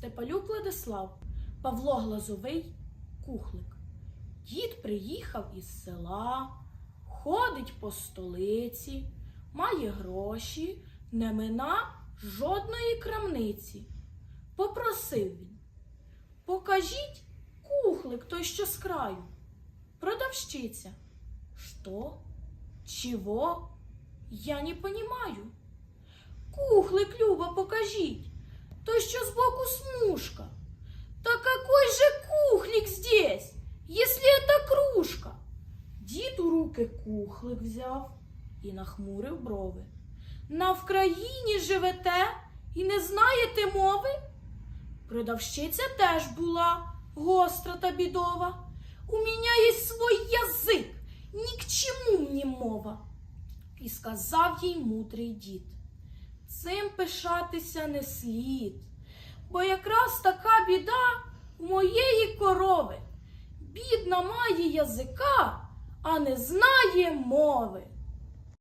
Степалюк Владислав, Павло Глазовий, Кухлик. Дід приїхав із села, ходить по столиці, має гроші, не мина жодної крамниці. Попросив він. Покажіть кухлик той, що з краю. Продавщиця. Что? Чего? Я не понимаю. Кухлик, Люба, покажіть. Той, що збоку смужка. Та какой же кухлик здесь, если это кружка? Дід у руки кухлик взяв і нахмурив брови. На Вкраїні живете і не знаєте мови? Продавщиця теж була гостра та бідова. У мене є свій язик, ні к чому мені мова. І сказав їй мудрий дід. Цим пишатися не слід, бо якраз така біда в моєї корови. Бідна має язика, а не знає мови.